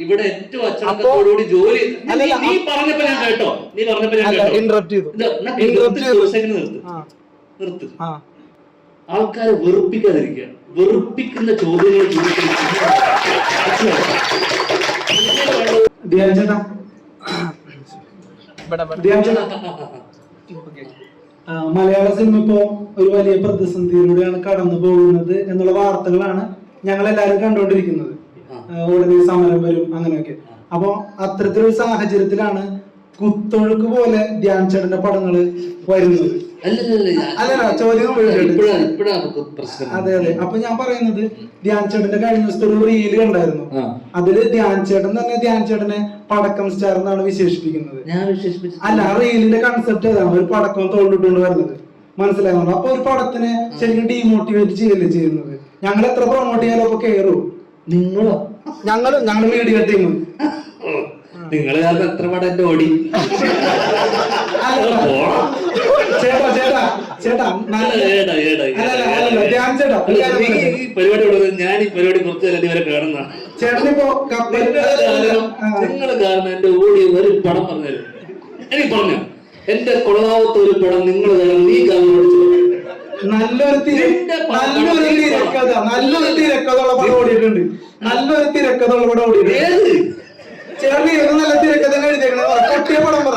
ഇവിടെ ഏറ്റവും അച്ചടക്കത്തോടുകൂടി ജോലി നീ- നീ പറഞ്ഞപ്പോ ഞാൻ കേട്ടോ. നീ പറഞ്ഞപ്പോ ഞാൻ കേട്ടോ. ഇന്ററപ്റ്റ് ചെയ്തു. നിർത്ത് ചെയ്തു. ഒരു second നിർത്ത്. ആ. ആൾക്കാര് വെറുപ്പിക്കാതിരിക്കുക. വെറുപ്പിക്കുന്ന ചോദ്യങ്ങൾ മലയാള സിനിമ ഇപ്പോ ഒരു വലിയ പ്രതിസന്ധിയിലൂടെയാണ് കടന്നു പോകുന്നത് എന്നുള്ള വാർത്തകളാണ് ഞങ്ങൾ എല്ലാവരും കണ്ടുകൊണ്ടിരിക്കുന്നത്. ഉടനെ സമരം വരും അങ്ങനെയൊക്കെ. അപ്പൊ അത്തരത്തിലൊരു സാഹചര്യത്തിലാണ് കുത്തൊഴുക്ക് പോലെ ധ്യാൻ ചേട്ടന്റെ പടങ്ങൾ വരുന്നത്. അല്ലല്ല, ചോദ്യം അതെ അതെ. അപ്പൊ ഞാൻ പറയുന്നത് ധ്യാൻ ചേട്ടന്റെ കഴിഞ്ഞ ദിവസത്തെ ഒരു റീൽ കണ്ടായിരുന്നു. അതിൽ ധ്യാൻ ചേട്ടൻ തന്നെ ധ്യാൻ ചേട്ടനെ പടക്കം സ്റ്റാർ എന്നാണ് വിശേഷിപ്പിക്കുന്നത്. അല്ല ആ റീലിന്റെ കൺസെപ്റ്റ് ഏതാണ്? ഒരു പടക്കം തോണ്ടിട്ടുണ്ട് വരുന്നത്. മനസ്സിലാകുന്നുണ്ടോ അപ്പൊ ഒരു പടത്തിനെ ശരിക്കും ഡീമോട്ടിവേറ്റ് ചെയ്യല്ലേ ചെയ്യുന്നത്? ഞങ്ങൾ എത്ര പ്രൊമോട്ട് ചെയ്യാലോ അപ്പൊ കയറും നിങ്ങളോ? ഞങ്ങൾ ഞങ്ങൾ മീഡിയ ടീം നിങ്ങൾ കാരണം എത്ര പടം എന്റെ ഓടി. ചേട്ടാ ചേട്ടാ ചേട്ടാ. ഈ പരിപാടി ഞാൻ ഈ പരിപാടി കുറച്ച് കാലം ഇവരെ കാണുന്ന. ചേട്ടനിപ്പോ. നിങ്ങൾ കാരണം എന്റെ ഓടി ഒരു പടം പറഞ്ഞത് എനിക്ക് പറഞ്ഞു. എന്റെ കൊളാവത്തെ ഒരു പടം നിങ്ങൾ കാരണം നീ കാരണം നല്ലൊരു നല്ലൊരു തിരക്കഥ നല്ലൊരു തിരക്കഥ പടം ഓടിയിട്ടുണ്ട്. നല്ലൊരു തിരക്കഥകൾ കൂടെ ഓടി ചേട്ടൻ ഏത് നല്ല തിരക്കഥ എഴുതിയേക്കണേ. പൊട്ടിയ പടം പറ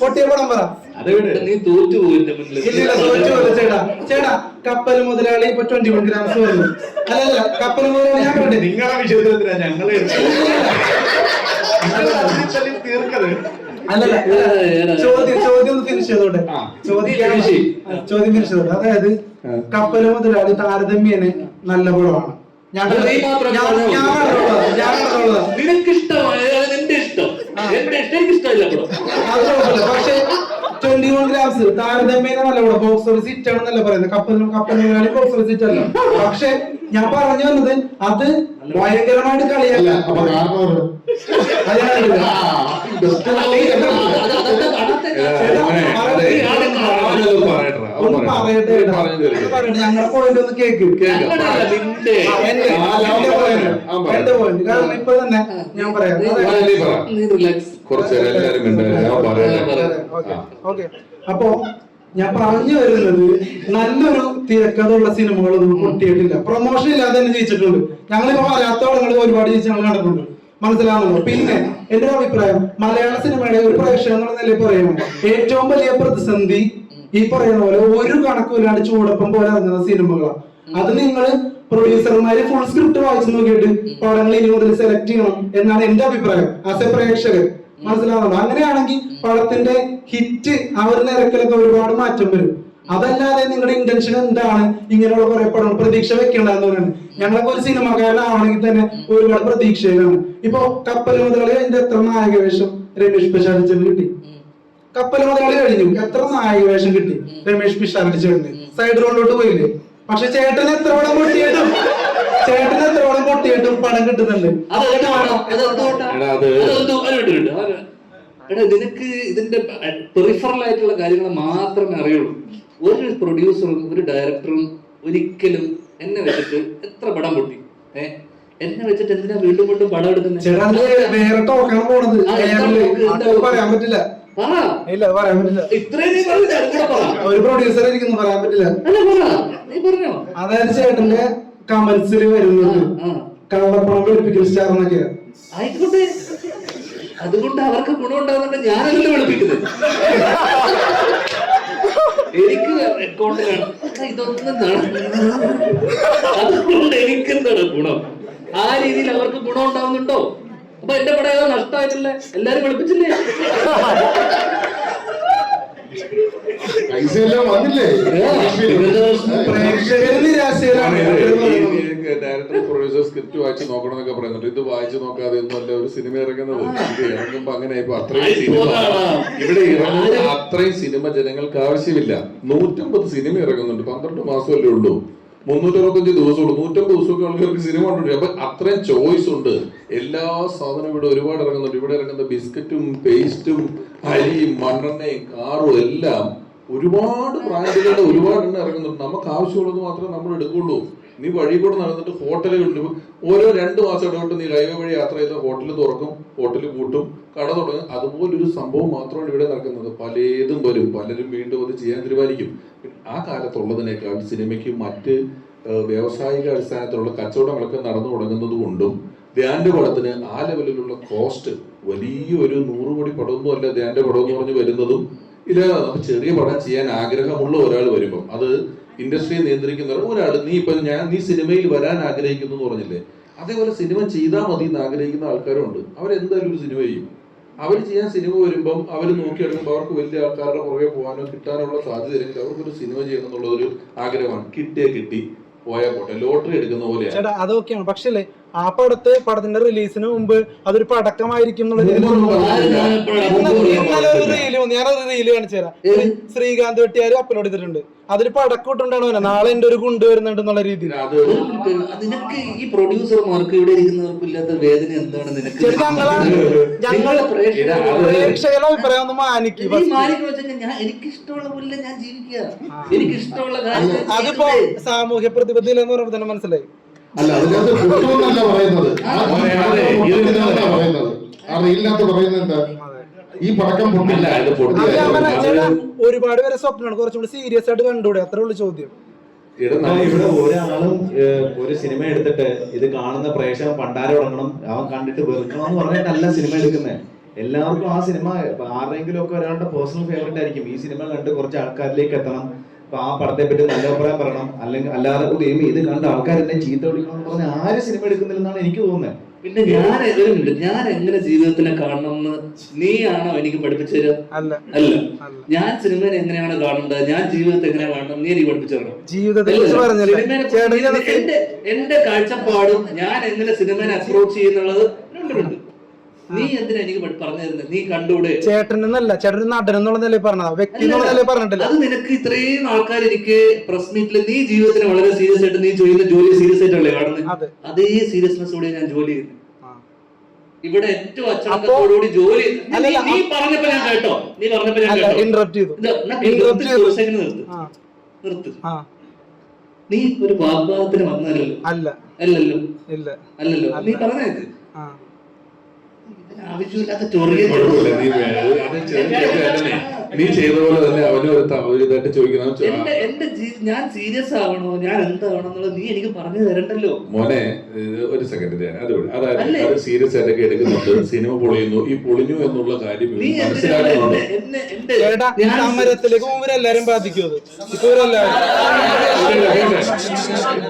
പൊട്ടിയ പടം പറ. അതെവിടെ നീ തോറ്റു പോയിന്റെ മുന്നിൽ. ഇല്ലില്ല തോറ്റു പോലെ ചേട്ടാ ചേട്ടാ കപ്പൽ മുതലാളി ഇപ്പൊ ട്വന്റി വൺ ഗ്രാംസ് വന്നു അല്ലല്ല കപ്പൽ മുതലാളി ഞാൻ കണ്ടേ നിങ്ങളെ വിഷയത്തിലെന്തിനാ ഞങ്ങളെ തീർക്കത് അല്ലല്ല ഏതാ, ഏതാ? ചോദ്യം ചോദ്യം ഒന്ന് ഫിനിഷ് ചെയ്തോട്ടെ. ആ. ചോദ്യം ചോദ്യം ഫിനിഷ് ചെയ്തോട്ടെ. അതായത് കപ്പൽ മുതലാളി താരതമ്യേന നല്ല പടമാണ് നിനക്ക് ഇഷ്ടമായ എന്റെ ഇഷ്ടം. എന്റെ ഇഷ്ടം എനിക്ക് ഇഷ്ടമില്ല. പക്ഷേ ട്വന്റി വൺ ഗ്രാംസ് താരതമ്യേന നല്ല കൂടെ ബോക്സ് ഓഫീസ് ഹിറ്റ് ആണെന്നല്ല പറയുന്നത്. കപ്പൽ കപ്പൽ ബോക്സ് ഓഫീസ് ഹിറ്റ് അല്ല. പക്ഷെ ഞാൻ പറഞ്ഞു വന്നത് അത് ഭയങ്കരമായിട്ട് കളിയല്ല ഞങ്ങളുടെ പോയിന്റ് ഒന്ന് കേക്ക് എന്റെ. കാരണം ഇപ്പൊ തന്നെ ഞാൻ പറയാം. അപ്പോ ഞാൻ പറഞ്ഞു വരുന്നത് നല്ലൊരു തിരക്കഥയുള്ള സിനിമകളൊന്നും പൊട്ടിയിട്ടില്ല. പ്രൊമോഷൻ ഇല്ലാതെ തന്നെ ജയിച്ചിട്ടുണ്ട്. ഞങ്ങളിപ്പോ പടങ്ങൾ ഒരുപാട് ജയിച്ച് ഞങ്ങൾ കണ്ടിട്ടുണ്ട്. മനസ്സിലാവുന്നുണ്ടോ? പിന്നെ എന്റെ ഒരു അഭിപ്രായം മലയാള സിനിമയുടെ ഒരു പ്രേക്ഷകൻ എന്നുള്ള നിലയിൽ പറയുന്നത് ഏറ്റവും വലിയ പ്രതിസന്ധി ഈ പറയുന്ന പോലെ ഒരു കണക്കുമില്ലാണ്ട് ചൂടപ്പം പോലെ ഇറങ്ങുന്ന സിനിമകളാണ് അത് നിങ്ങൾ പ്രൊഡ്യൂസർമാര് ഫുൾ സ്ക്രിപ്റ്റ് വായിച്ചു നോക്കിയിട്ട് പടങ്ങൾ ഇനി മുതൽ സെലക്ട് ചെയ്യണം എന്നാണ് എന്റെ അഭിപ്രായം. ആസ് എ പ്രേക്ഷകൻ. മനസ്സിലാവുന്നുണ്ടോ? അങ്ങനെയാണെങ്കിൽ പടത്തിന്റെ ഹിറ്റ് ആ നിരക്കിലൊക്കെ ഒരുപാട് മാറ്റം വരും. അതല്ലാതെ നിങ്ങളുടെ ഇന്റൻഷൻ എന്താണ്? ഇങ്ങനെയുള്ള കുറെ പടങ്ങൾ പ്രതീക്ഷ വെക്കേണ്ടതെന്ന് പറയുന്നത്. ഞങ്ങളൊക്കെ ഒരു സിനിമാകാരനാണെങ്കിൽ തന്നെ ഒരുപാട് പ്രതീക്ഷയിലാണ് ഇപ്പൊ കപ്പൽ മുതലാളി അതിന്റെ എത്ര നായക വേഷം രമേഷ് പിഷാരിച്ചന് കിട്ടി? കപ്പൽ മുതലാളി കഴിഞ്ഞു. എത്ര നായക വേഷം കിട്ടി? രമേഷ് പിഷാരിച്ചന് സൈഡ് റോഡിലോട്ട് പോയില്ലേ? പക്ഷെ ചേട്ടൻ എത്ര പടം പൊട്ടിയിട്ടും ചേട്ടൻ എത്ര വളം പൊട്ടിയിട്ടും പണം കിട്ടുന്നുണ്ട്? എടാ, നിനക്ക് ഇതിന്റെ പെറിഫറൽ ആയിട്ടുള്ള കാര്യങ്ങൾ മാത്രമേ അറിയുള്ളൂ. ഒരു പ്രൊഡ്യൂസറും ഒരു ഡയറക്ടറും ഒരിക്കലും എന്നെ വെച്ചിട്ട് എത്ര പടം പൊട്ടി? ഏ? എന്നെ വെച്ചിട്ട് എന്തിനാ വീണ്ടും വീണ്ടും പടം എടുക്കുന്നത് ഒരു പ്രൊഡ്യൂസർ ഇരിക്കുന്നു പറയാൻ പറ്റില്ല. അതായത് ചേട്ടന്റെ കമന്റ്സിൽ വരുന്നത്. കള്ളപ്പണം വെളുപ്പിക്കൽ സ്റ്റാർ എന്നൊക്കെ ആയിക്കോട്ടെ. അതുകൊണ്ട് അവർക്ക് ഗുണമുണ്ടാകുന്നുണ്ട് ഞാനല്ലോ വെളുപ്പിക്കുന്നത്. എനിക്ക് അക്കൗണ്ട് ഇതൊന്നും അതുകൊണ്ട് എനിക്ക് എന്താണ് ഗുണം? ആ രീതിയിൽ അവർക്ക് ഗുണം ഉണ്ടാവുന്നുണ്ടോ അപ്പൊ എന്റെ പടം ഏതോ? നഷ്ടമായിട്ടില്ലേ എല്ലാരും വിളിപ്പിച്ചില്ലേ? പൈസ എല്ലാം വന്നില്ലേ ഡയറക്ടർ പ്രൊഡ്യൂസർ സ്ക്രിപ്റ്റ് വായിച്ച് നോക്കണം എന്നൊക്കെ പറയുന്നുണ്ട്. ഇത് വായിച്ച് നോക്കാതെ ഒന്നുമല്ല ഒരു സിനിമ ഇറങ്ങുന്നത്. ഇത് ഇറങ്ങുമ്പോ അങ്ങനെ ഇപ്പൊ അത്രയും സിനിമ. ഇവിടെ ഇറങ്ങുന്ന അത്രയും സിനിമ ജനങ്ങൾക്ക് ആവശ്യമില്ല. നൂറ്റമ്പത് സിനിമ ഇറങ്ങുന്നുണ്ട്. പന്ത്രണ്ട് മാസമല്ലേ ഉള്ളൂ. മുന്നൂറ്റി അറുപത്തഞ്ച് ദിവസമുള്ളൂ. നൂറ്റമ്പത് ദിവസമൊക്കെ ആൾക്കാർക്ക് സിനിമ ഉണ്ട് അപ്പൊ അത്രയും ചോയ്സ് ഉണ്ട്. എല്ലാ സാധനവും ഇവിടെ ഒരുപാട് ഇറങ്ങുന്നുണ്ട്. ഇവിടെ ഇറങ്ങുന്ന ബിസ്ക്കറ്റും പേസ്റ്റും അരിയും മണ്ണെണ്ണയും കാറും എല്ലാം ഒരുപാട് ബ്രാൻഡുകളുടെ ഒരുപാട് എണ്ണം ഇറങ്ങുന്നുണ്ട്. നമുക്ക് ആവശ്യമുള്ളത് മാത്രമേ നമ്മൾ എടുക്കുള്ളൂ നീ വഴി കൂടെ നടന്നിട്ട് ഹോട്ടലുകളിൽ ഓരോ രണ്ട് മാസം ഇടവിട്ട് നീ ഹൈവേ വഴി യാത്ര ചെയ്ത ഹോട്ടൽ തുറക്കും ഹോട്ടൽ കൂട്ടും കട തുടങ്ങും. അതുപോലൊരു സംഭവം മാത്രമാണ് ഇവിടെ നടക്കുന്നത്. പലതും വരും. പലരും വീണ്ടും അത് ചെയ്യാൻ തീരുമാനിക്കും. ആ കാലത്തുള്ളതിനേക്കാൾ സിനിമയ്ക്ക് മറ്റ് വ്യാവസായിക അടിസ്ഥാനത്തിലുള്ള കച്ചവടങ്ങളൊക്കെ നടന്നു തുടങ്ങുന്നത് കൊണ്ടും ധ്യാന്റെ പടത്തിന് ആ ലെവലിലുള്ള കോസ്റ്റ് വലിയൊരു നൂറ് കോടി പടമൊന്നും അല്ല ധ്യാന്റെ പടം എന്ന് പറഞ്ഞ് വരുന്നതും ഇല്ല ചെറിയ പടം ചെയ്യാൻ ആഗ്രഹമുള്ള ഒരാൾ വരുമ്പം അത് ഇൻഡസ്ട്രിയെ നിയന്ത്രിക്കുന്ന ഒരാൾ നീ ഇപ്പൊ ഞാൻ നീ സിനിമയിൽ വരാൻ ആഗ്രഹിക്കുന്നു എന്ന് പറഞ്ഞില്ലേ? അതേപോലെ സിനിമ ചെയ്താൽ മതി എന്ന് ആഗ്രഹിക്കുന്ന ആൾക്കാരുണ്ട്. അവരെന്തായാലും ഒരു സിനിമ ചെയ്യും. അവർ ചെയ്യാൻ സിനിമ വരുമ്പം അവർ നോക്കിയെടുക്കുമ്പോൾ അവർക്ക് വലിയ ആൾക്കാരുടെ പുറകെ പോകാനോ കിട്ടാനുള്ള സാധ്യതയില്ലെങ്കിൽ അവർക്കൊരു സിനിമ ചെയ്യണം എന്നുള്ള ഒരു ആഗ്രഹമാണ്. കിട്ടിയേ കിട്ടി പോയാൽ പോട്ടെ. ലോട്ടറി എടുക്കുന്ന പോലെയാണ്. അതൊക്കെയാണ്. പക്ഷേ ആ പടത്ത് പടത്തിന്റെ റിലീസിന് മുമ്പ് അതൊരു പടക്കമായിരിക്കും? റീൽ റീൽ കാണിച്ചു തരാം ശ്രീകാന്ത് വെട്ടിയാർ അപ്ലോഡ് ചെയ്തിട്ടുണ്ട് അതിൽ പടക്കം ഇട്ടുണ്ടാണ് വന്നെ നാളെ എന്റെ ഒരു ഗുണ്ട് വരുന്നുണ്ട് എന്നുള്ള രീതിയിൽ ഈ പ്രൊഡ്യൂസർമാർക്ക് ഇവിടെ ഇല്ലാത്ത വേദന എന്താണ് നിനക്ക് പ്രേക്ഷകരുടെ അഭിപ്രായം ഒന്ന് മാനിക്കും എനിക്ക് ഇഷ്ടമുള്ള പോലെ ഞാൻ എനിക്ക് ഇഷ്ടമുള്ള അതിപ്പോ സാമൂഹ്യ പ്രതിബദ്ധത എന്ന് പറയുമ്പോൾ തന്നെ മനസ്സിലായി അല്ല അതിനകത്ത് പൊട്ടുമെന്നല്ല പറയുന്നത്. പറയുന്നത് ആ റീലിനകത്ത് പറയുന്നത്. എന്താ? ഈ പടക്കം പൊട്ടില്ല ഒരുപാട് പേരെ സ്വപ്നമാണ്. കുറച്ചുകൂടി സീരിയസ് ആയിട്ട് കണ്ടുകൂടെ അത്രേ ഉള്ളൂ ചോദ്യം. ഇവിടെ ഒരാളും ഒരു സിനിമ എടുത്തിട്ട് ഇത് കാണുന്ന പ്രേക്ഷകൻ പണ്ടാരം ഉറങ്ങണം. അവൻ കണ്ടിട്ട് വെറുക്കണം എന്ന് പറഞ്ഞിട്ടല്ല സിനിമ എടുക്കുന്നത് എല്ലാവർക്കും ആ സിനിമ ആരുടെങ്കിലും ആരുടെയെങ്കിലും ഒക്കെ ഒരാളുടെ പേഴ്സണൽ ഫേവറേറ്റ് ആയിരിക്കും. ഈ സിനിമ കണ്ട് കുറച്ച് ആൾക്കാരിലേക്ക് എത്തണം. അപ്പൊ ആ പടത്തെ പറ്റി നല്ല അഭിപ്രായം പറയണം. അല്ലെങ്കിൽ അല്ലാതെ "ഓ, ദൈവമേ, ഇത് കണ്ട ആൾക്കാർ എന്നെ ചീത്ത വിളിക്കണം എന്ന് പറഞ്ഞ് ആരും സിനിമ എടുക്കുന്നില്ലെന്നാണ് എനിക്ക് തോന്നുന്നത്. പിന്നെ ഞാൻ എതിരുന്നുണ്ട് ഞാൻ എങ്ങനെ ജീവിതത്തിനെ കാണണമെന്ന് നീയാണോ എനിക്ക് പഠിപ്പിച്ചു അല്ല. അല്ല. ഞാൻ സിനിമയെ എങ്ങനെയാണ് കാണേണ്ടത്? ഞാൻ ജീവിതത്തെ എങ്ങനെയാണ് കാണണം നീ എനിക്ക് പഠിപ്പിച്ചു തരണം. സിനിമേനെ എന്റെ എന്റെ കാഴ്ചപ്പാടും ഞാൻ എങ്ങനെ സിനിമനെ അപ്രോച്ച് ചെയ്യുന്നുള്ളത്? രണ്ടുണ്ട് നീ എന്തിനാ എനിക്ക് പറഞ്ഞു തരുന്നത് നീ കണ്ടൂടെ ചേട്ടൻ ഒരു നടൻ എന്നുള്ള നിലയിൽ പറഞ്ഞതാ. വ്യക്തി എന്നുള്ള നിലയിൽ പറഞ്ഞിട്ടില്ല. അത് നിനക്ക് ഇത്രയും ആൾക്കാർ എനിക്ക് പ്രസ് മീറ്റിൽ നീ ജീവിതത്തിന് വളരെ സീരിയസ് ആയിട്ട് നീ ചെയ്യുന്ന ജോലി സീരിയസ് ആയിട്ടല്ലേ കാണുന്നത് അതേ. അതേ സീരിയസ്നെസ്സോടെ ഞാൻ ജോലി ചെയ്യുന്നു. ഇവിടെ ഏറ്റവും അച്ചടക്കത്തോടുകൂടി ജോലി നീ- പറഞ്ഞപ്പോ ഞാൻ കേട്ടോ. നീ പറഞ്ഞപ്പോ ഞാൻ കേട്ടോ. ഇന്ററപ്റ്റ് ചെയ്തു. നിർത്ത്, നീ ഒരു വാഗ്വാദത്തിന് വന്നല്ലോ അല്ല. അല്ലല്ലോ. ഇല്ല. അല്ലല്ലോ. നീ അല്ല. ആവശ്യമില്ലാത്ത ചൊറിയ നീ ചെയ്ത പോലെ തന്നെ അവനും ഒരു ഇതായിട്ട് ചോദിക്കണം എന്റെ എന്റെ ഞാൻ സീരിയസ് ആവണോ? ഞാൻ എന്താവണം എന്നുള്ളത് നീ എനിക്ക് പറഞ്ഞു തരണ്ടല്ലോ. മോനെ ഒരു സെക്കൻഡ് ഞാൻ അതുകൊണ്ട്. അതായത്? അത് സീരിയസ് ആയിട്ടൊക്കെ എടുക്കുന്നുണ്ട്. സിനിമ പൊളിയുന്നു. ഈ പൊളിഞ്ഞു എന്നുള്ള കാര്യം മനസ്സിലാക്കുന്നുണ്ട്. എന്നെ എന്റെ എന്റെ ചേട്ടാ ഈ ഞാൻ സമരത്തിലേക്ക് പോകുമ്പോൾ എല്ലാരും ബാധിക്കും അത് ഇപ്പൊ ഇവരെല്ലാരും.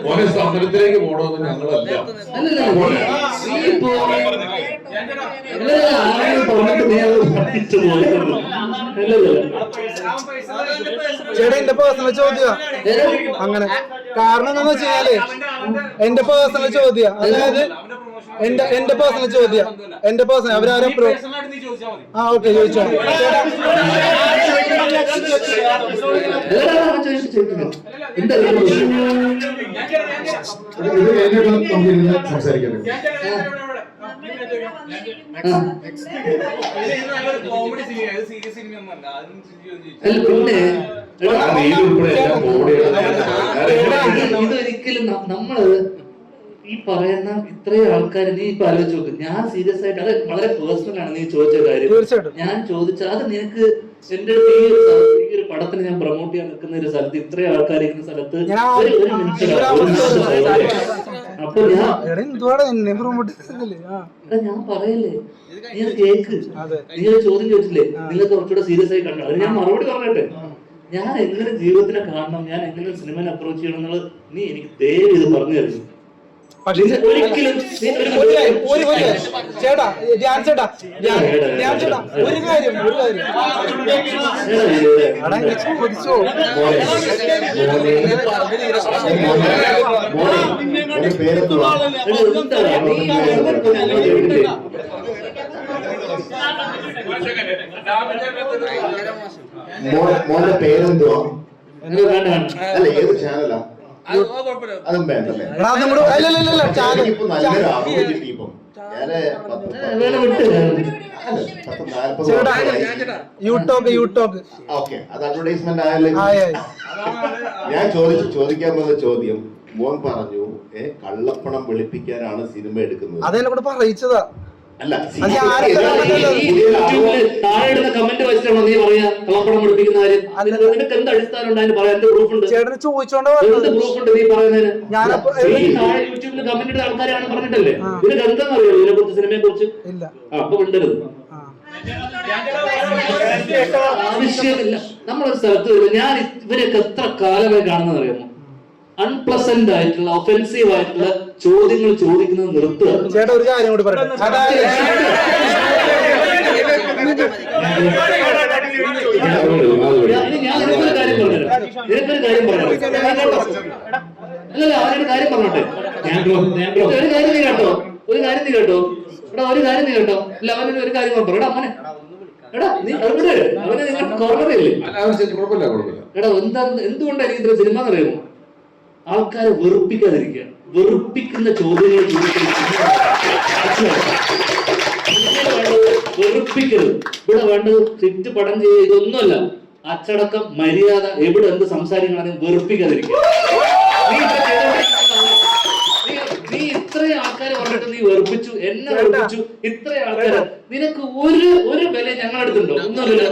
മോനെ സമരത്തിലേക്ക് പോകണമെന്ന് ഞങ്ങളല്ല. ചേട്ടാ എന്റെ പേഴ്സണൽ ചോദ്യ അങ്ങനെ കാരണം എന്താന്ന് വെച്ചാൽ എന്റെ പേഴ്സണൽ ചോദ്യ അതായത് എന്റെ എന്റെ പേഴ്സണൽ ചോദ്യ എന്റെ പേഴ്സണൽ അവരാരും ആ ഓക്കെ ചോദിച്ചോ ചേട്ടാ പിന്നെ ഇതൊരിക്കലും നമ്മൾ ഈ പറയുന്ന ഇത്രയും ആൾക്കാർ നീ ഇപ്പൊ ആലോചിച്ച് നോക്ക് ഞാൻ സീരിയസ് ആയിട്ട് അത് വളരെ പേഴ്സണൽ ആണ് നീ ചോദിച്ച കാര്യം ഞാൻ ചോദിച്ച അത് നിനക്ക് എന്റെ അടുത്ത് ഈ ഒരു സ്ഥ- ഈ ഒരു പടത്തിന് ഞാൻ പ്രൊമോട്ട് ചെയ്യാൻ നിൽക്കുന്ന ഒരു സ്ഥലത്ത് ഇത്രയും ആൾക്കാർ ഇരിക്കുന്ന സ്ഥലത്ത് ഒരു മിനിറ്റ് ഞാൻ പറയല്ലേ നീ കേക്ക്. അതെ. നീ ചോദ്യം ചോദിച്ചില്ലേ? നിങ്ങൾ കുറച്ചുകൂടെ സീരിയസ് ആയി കണ്ടോ? അത് ഞാൻ മറുപടി പറഞ്ഞിട്ടെ. ഞാൻ എങ്ങനെ ജീവിതത്തിനെ കാണണം? ഞാൻ എങ്ങനെ സിനിമനെ അപ്രോച്ച് ചെയ്യണം എന്നുള്ളത് നീ എനിക്ക് ദയവ് ഇത് പറഞ്ഞു തരുന്നു. പക്ഷേ ഒരിക്കലും. ചേട്ടാ ധ്യാൻ ചേട്ടാ ധ്യാൻ ചേട്ടാ ഒരു കാര്യം ഒരു കാര്യം. മോനെ മോന്റെ പേരെന്തുവാ? അല്ല ഏത് ചാനലാ അതും വേണ്ടല്ലേ നല്ലൊരു കിട്ടി ഇപ്പം ഞാൻ. യൂടോക്ക് യൂടോക്ക് ഓക്കെ അത് അഡ്വർടൈസ്മെന്റ് ആയല്ലേ ആയി ആയി. ഞാൻ ചോദിച്ചു ചോദിക്കാൻ വന്ന ചോദ്യം. മോൻ പറഞ്ഞു ഏ കള്ളപ്പണം വെളുപ്പിക്കാനാണ് സിനിമ എടുക്കുന്നത്. അതെന്നെ കൂടെ പറയിച്ചതാ. അല്ല കമന്റ് വെച്ചിട്ടാണോ നീ പറയാ? പഠിപ്പിക്കുന്ന കാര്യം. നിനക്ക് എന്ത് അടിസ്ഥാനം ഉണ്ട് അതിന് പറയാൻ? എന്ത് പ്രൂഫ് ഉണ്ട്? ചേട്ടന് ചോദിച്ചോണ്ടാ എന്ത് പ്രൂഫ് ഉണ്ട് നീ പറയുന്നതിന്? ഞാനപ്പോ ഈ താഴെ യൂട്യൂബിൽ കമന്റ് ഇടുന്ന ആൾക്കാരാണ് പറഞ്ഞിട്ടല്ലേ? ആ. നിനക്ക് എന്താണെന്നറിയോ ഇതിനെ കുറിച്ച് സിനിമയെ കുറിച്ച് ഇല്ല അപ്പൊ മിണ്ടരുത്. ആ. ആവശ്യമില്ല. നമ്മളൊരു സ്ഥലത്ത് ഞാൻ ഇവരൊക്കെ എത്ര കാലമായി കാണുന്നത് അറിയാമോ അൺപ്ലസന്റ് ആയിട്ടുള്ള ഒഫെൻസീവ് ആയിട്ടുള്ള ചോദ്യങ്ങൾ ചോദിക്കുന്നത് നിർത്തുക ചേട്ടാ ഒരു കാര്യം കൂടി പറയട്ടെ കാര്യം നിനക്കൊരു കാര്യം അല്ലല്ല അവനൊരു കാര്യം പറഞ്ഞോട്ടെ ഒരു കാര്യം നീ കേട്ടോ ഒരു കാര്യം നീ കേട്ടോ എടാ ഒരു കാര്യം നീ കേട്ടോ അല്ല അവനൊരു ഒരു കാര്യം പറഞ്ഞു എടാ അവനെ എടാ നീ അവനെ നിങ്ങൾ കോർണറില്ലേ എടാ എന്താ എന്തുകൊണ്ടാണ് എനിക്ക് ഇത്ര സിനിമ എന്നറിയുമോ ആൾക്കാരെ വെറുപ്പിക്കാതിരിക്കുക. വെറുപ്പിക്കുന്ന ചോദ്യങ്ങൾ വെറുപ്പിക്കരുത്. ഇവിടെ വേണ്ടത് തെറ്റ് പടം ചെയ്യുക ഇതൊന്നുമല്ല. അച്ചടക്കം മര്യാദ എവിടെ എന്ത് സംസാരിക്കണമെന്ന് വെറുപ്പിക്കാതിരിക്കുക. ഇത്രയും ആൾക്കാരെ പറഞ്ഞിട്ട് നീ വെറുപ്പിച്ചു എന്നെ വെറുപ്പിച്ചു ഇത്രയും ആൾക്കാരെ. നിനക്ക് ഒരു ഒരു വില ഞങ്ങളെടുത്തുണ്ടോ ഒന്നുമില്ല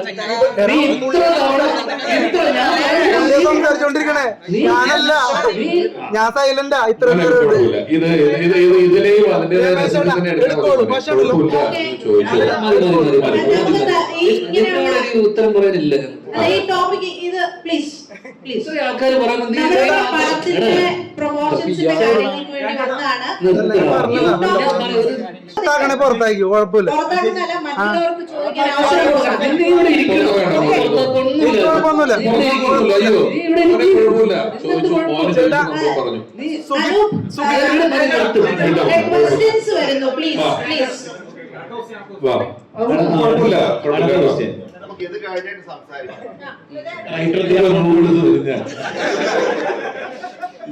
നീ ഇത്ര തവണ ഇത്ര ഞാൻ ഞാനേ സംസാരിച്ചോണ്ടിരിക്കണേ. ഞാനല്ല. നീ- ഞാൻ സൈലന്റാ. ഇത്ര. ഇത് ഇത് ഇത് ഇതിലെയും ഉത്തരം പറയാനില്ല. ഈ ടോപ്പിക് ഇത് പ്ലീസ് പുറത്താക്കണേ പുറത്താക്കി കുഴപ്പമില്ല. കുഴപ്പമില്ല. കുഴപ്പമില്ല. നമുക്ക് ഇത് കഴിഞ്ഞിട്ട് സംസാരിക്കാം.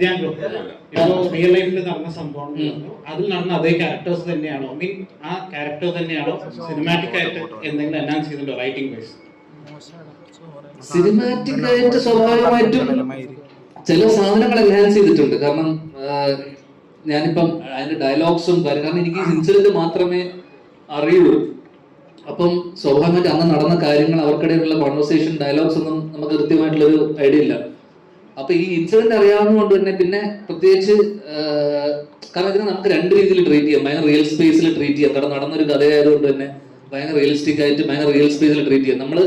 ഞാൻ ഇപ്പോ റിയൽ ലൈഫിൽ നടന്ന സംഭവം അതിൽ നടന്ന അതേ ക്യാരക്ടേഴ്സ് തന്നെയാണോ? മീൻ ആ ക്യാരക്ടർ തന്നെയാണോ? സിനിമാറ്റിക് ആയിട്ട് എന്തെങ്കിലും അനൗൺസ് ചെയ്തിട്ടുണ്ടോ റൈറ്റിംഗ് വൈസ് സിനിമാറ്റിക് ആയിട്ട് സ്വാഭാവികമായിട്ടും ചില സാധനങ്ങൾ എൻഹാൻസ് ചെയ്തിട്ടുണ്ട്. കാരണം ഞാനിപ്പം അതിന്റെ ഡയലോഗ്സും കാര്യം കാരണം എനിക്ക് ഇൻസിഡന്റ് മാത്രമേ അറിയുള്ളൂ. അപ്പം സ്വാഭാവികമായിട്ട് അന്ന് നടന്ന കാര്യങ്ങൾ അവർക്കിടയിലുള്ള കോൺവെർസേഷൻ ഡയലോഗ്സ് ഒന്നും നമുക്ക് കൃത്യമായിട്ടുള്ളൊരു ഐഡിയ ഇല്ല. അപ്പൊ ഈ ഇൻസിഡന്റ് അറിയാവുന്നതുകൊണ്ട് തന്നെ പിന്നെ പ്രത്യേകിച്ച് കാരണം ഇതിനെ നമുക്ക് രണ്ട് രീതിയിൽ ട്രീറ്റ് ചെയ്യാം. ഭയങ്കര റിയൽ സ്പേസിൽ ട്രീറ്റ് ചെയ്യാം. കാരണം നടന്നൊരു കഥയായതുകൊണ്ട് തന്നെ ഭയങ്കര റിയലിസ്റ്റിക് ആയിട്ട് ഭയങ്കര റിയൽ സ്പേസിൽ ട്രീറ്റ് ചെയ്യാം. നമ്മൾ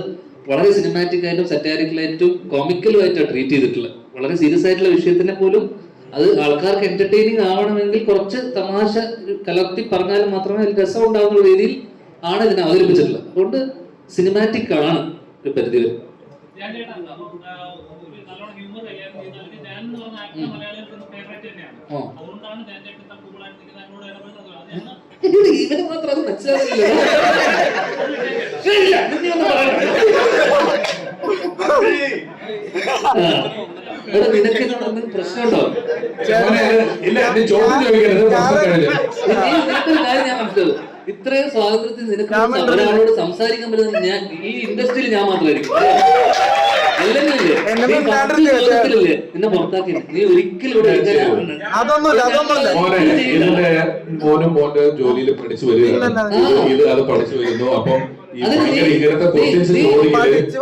വളരെ സിനിമാറ്റിക് ആയിട്ടും സെറ്റാരിക്കലായിട്ടും കോമിക്കലും ആയിട്ടാണ് ട്രീറ്റ് ചെയ്തിട്ടുള്ളത്. വളരെ സീരിയസ് ആയിട്ടുള്ള വിഷയത്തിനെ പോലും അത് ആൾക്കാർക്ക് എന്റർടൈനിങ് ആവണമെങ്കിൽ കുറച്ച് തമാശ കലർത്തി പറഞ്ഞാൽ മാത്രമേ അതിൽ രസം ഉണ്ടാകുന്ന രീതിയിൽ ആണ് ഇതിനെ അവതരിപ്പിച്ചിട്ടുള്ളത് അതുകൊണ്ട് സിനിമാറ്റിക് ആണ് ഒരു പരിധി വരെ ഇവന് മാത്രം അത്. ആ. എടാ, നിനക്ക് എന്തെങ്കിലും പ്രശ്നമുണ്ടോ ഇല്ല ചോദ്യം ചോദിക്കരുത് ഞാൻ മനസ്സിലാവും ഇത്രയും സ്വാതന്ത്ര്യത്തിൽ നിനക്ക് അവരോട് ഒരാളോട് സംസാരിക്കാൻ പറ്റുന്നത് ഞാൻ ഈ ഇൻഡസ്ട്രിയിൽ ഞാൻ മാത്രമായിരിക്കും. എന്നെ നീ പുറത്താക്കി ഒരിക്കലും ഇവിടെ മോനെ മോന്റെ ജോലിയിൽ പഠിച്ചു വരികയാണ്. ഇത് അത് പഠിച്ചു വരുന്നു. അപ്പം ഇങ്ങനത്തെ ക്വസ്റ്റ്യൻസ്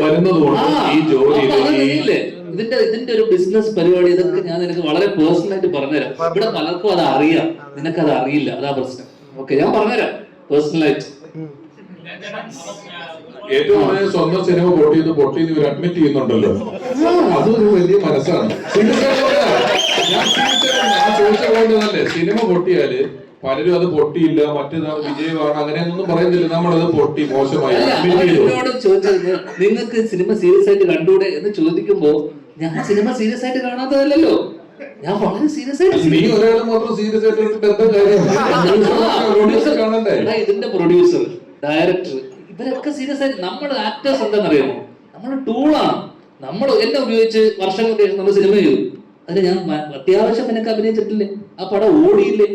വരുന്നതുകൊണ്ട് ഈ ജോലിയിൽ ഇതിന്റെ ഇതിന്റെ ഒരു ബിസിനസ് പരിപാടി ഇതൊക്കെ ഞാൻ നിനക്ക് വളരെ പേഴ്സണൽ ആയിട്ട് പറഞ്ഞുതരാം. ഇവിടെ പലർക്കും അത് അറിയാം. നിനക്കത് അത് അറിയില്ല. അതാ പ്രശ്നം. ഓക്കെ ഞാൻ പറഞ്ഞുതരാം. അപ്പം, ഏറ്റവും സ്വന്തം സിനിമ പൊട്ടി ഇത് പൊട്ടി എന്ന് ഇവർ അഡ്മിറ്റ് ചെയ്യുന്നുണ്ടല്ലോ. അതൊരു വലിയ മനസ്സാണ്. ഞാൻ ചോദിച്ച തന്നെ സിനിമ പൊട്ടിയാൽ പലരും അത് പൊട്ടിയില്ല മറ്റേതാണ് വിജയമാണ് അങ്ങനെയൊന്നും പറയുന്നില്ല നമ്മളത് പൊട്ടി മോശമായി ചെയ്തു ചോദിച്ചത് നിങ്ങൾക്ക് സിനിമ സീരിയസ് ആയിട്ട് കണ്ടൂടെ എന്ന് ചോദിക്കുമ്പോ ഞാൻ സിനിമ സീരിയസ് ആയിട്ട് കാണാത്തതല്ലല്ലോ. ഞാൻ വളരെ സീരിയസ് ആയിട്ട് ഇതിന്റെ പ്രൊഡ്യൂസർ ഡയറക്ടർ ഇവരൊക്കെ സീരിയസ് ആയിട്ട് നമ്മുടെ ആക്ടേഴ്സ് എന്താണെന്നറിയാമോ? നമ്മൾ ടൂളാണ് നമ്മൾ എന്നെ ഉപയോഗിച്ച് വർഷങ്ങൾക്ക് ശേഷം നമ്മൾ സിനിമ ചെയ്തു. അതിന് ഞാൻ അത്യാവശ്യം എനിക്ക് അഭിനയിച്ചിട്ടില്ലേ? ആ പടം ഓടിയില്ലേ?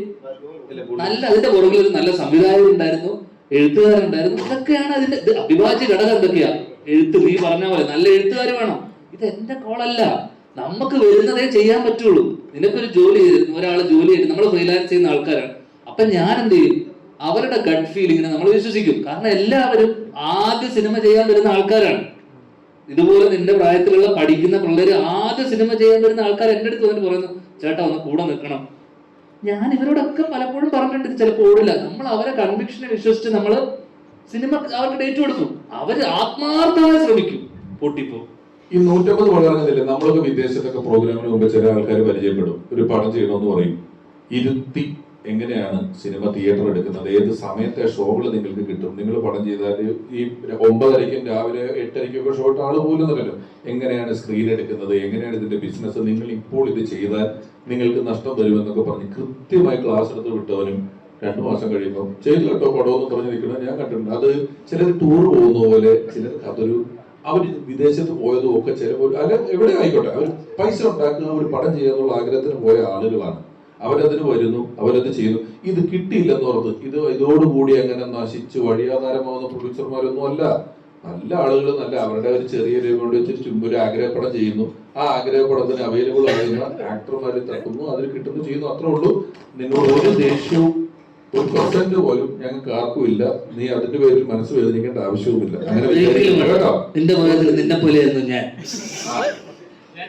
നല്ല അതിന്റെ പുറകിൽ ഒരു നല്ല സംവിധായകൻ ഉണ്ടായിരുന്നു എഴുത്തുകാരുണ്ടായിരുന്നു ഇതൊക്കെയാണ് അതിന്റെ അഭിഭാജ്യ ഘടകം എന്തൊക്കെയാ? എഴുത്ത് നീ പറഞ്ഞ പോലെ നല്ല എഴുത്തുകാർ വേണം. ഇത് എന്റെ കോളല്ല നമുക്ക് വരുന്നതേ ചെയ്യാൻ പറ്റുള്ളൂ. നിനക്കൊരു ജോലി ഒരാൾ ജോലി ചെയ്ത് നമ്മൾ ഫ്രീലാൻസ് ചെയ്യുന്ന ആൾക്കാരാണ്. അപ്പൊ ഞാൻ എന്ത് ചെയ്യും അവരുടെ ഗഡ് ഫീലിങ്ങിനെ നമ്മൾ വിശ്വസിക്കും. കാരണം എല്ലാവരും ആദ്യ സിനിമ ചെയ്യാൻ വരുന്ന ആൾക്കാരാണ്. ഇതുപോലെ നിന്റെ പ്രായത്തിലുള്ള പഠിക്കുന്ന പിള്ളേര് ആദ്യ സിനിമ ചെയ്യാൻ വരുന്ന ആൾക്കാർ എന്റെ അടുത്ത് വന്നിട്ട് പറയുന്നു ചേട്ടാ ഒന്ന് കൂടെ നിൽക്കണം. ഞാൻ ഇവരോടൊക്കെ പലപ്പോഴും പറഞ്ഞിട്ടുണ്ട് ചിലപ്പോൾ ഓടില്ല. നമ്മൾ അവരെ കൺവിക്ഷനെ വിശ്വസിച്ച് നമ്മൾ സിനിമ അവർക്ക് ഡേറ്റ് കൊടുക്കും. അവർ ആത്മാർത്ഥമായി ശ്രമിക്കും. പൊട്ടിപ്പോ. ഈ നൂറ്റമ്പത് വളർന്നതില്ലേ നമ്മളൊക്കെ വിദേശത്തൊക്കെ പ്രോഗ്രാമിന് മുമ്പ് ചില ആൾക്കാർ പരിചയപ്പെടും. ഒരു പടം ചെയ്യണമെന്ന് പറയും. ഇരുത്തി എങ്ങനെയാണ് സിനിമ തിയേറ്റർ എടുക്കുന്നത്? ഏത് സമയത്തെ ഷോകൾ നിങ്ങൾക്ക് കിട്ടും? നിങ്ങൾ പടം ചെയ്താൽ ഈ ഒമ്പതരയ്ക്കും രാവിലെ എട്ടരയ്ക്കൊക്കെ ഷോട്ട് ആൾ പോലുന്നല്ലോ എങ്ങനെയാണ് സ്ക്രീൻ എടുക്കുന്നത്? എങ്ങനെയാണ് ഇതിന്റെ ബിസിനസ് നിങ്ങൾ ഇപ്പോൾ ഇത് ചെയ്താൽ നിങ്ങൾക്ക് നഷ്ടം വരുമെന്നൊക്കെ പറഞ്ഞ് കൃത്യമായി ക്ലാസ് എടുത്ത് വിട്ടവനും രണ്ടു മാസം കഴിയുമ്പോൾ ചെയ്തു കേട്ടോ പടമെന്ന് പറഞ്ഞ് നിൽക്കുന്നത് ഞാൻ കണ്ടിട്ടുണ്ട്. അത് ചിലർ ടൂർ പോകുന്ന പോലെ ചിലർക്ക് അതൊരു അവർ വിദേശത്ത് പോയതും ഒക്കെ ചിലപ്പോൾ അല്ല എവിടെ ആയിക്കോട്ടെ. അവർ പൈസ ഉണ്ടാക്കുക ഒരു പടം ചെയ്യാനുള്ള ആഗ്രഹത്തിന് പോയ ആളുകളാണ്. അവരതിന് വരുന്നു അവരത് ചെയ്യുന്നു. ഇത് കിട്ടിയില്ലെന്ന് ഓർത്ത് ഇത് ഇതോടുകൂടി അങ്ങനെ നശിച്ച് വഴിയാധാരമാവുന്ന പ്രൊഡ്യൂസർമാരൊന്നും അല്ല. നല്ല ആളുകൾ നല്ല അവരുടെ ഒരു ചെറിയ രൂപ കൊണ്ട് വെച്ച് ചുമ്പൊരു ആഗ്രഹപ്പടം ചെയ്യുന്നു. ആ ആഗ്രഹപ്പടത്തിന് അവൈലബിൾ ആകുന്ന ആക്ടർമാരെ തട്ടുന്നു അതിൽ കിട്ടുന്നു ചെയ്യുന്നു. അത്രേ ഉള്ളൂ. നിങ്ങൾ ഒരു ദേഷ്യവും ഒരു പെർസെന്റ് പോലും ഞങ്ങൾക്ക് ആർക്കും ഇല്ല. നീ അതിന്റെ പേരിൽ മനസ്സ് വേദനിക്കേണ്ട ആവശ്യവുമില്ല. അങ്ങനെ വിചാരിക്കില്ല കേട്ടോ. നിന്റെ പ്രായത്തിൽ നിന്നെ പോലെയായിരുന്നു ഞാൻ. ഞാൻ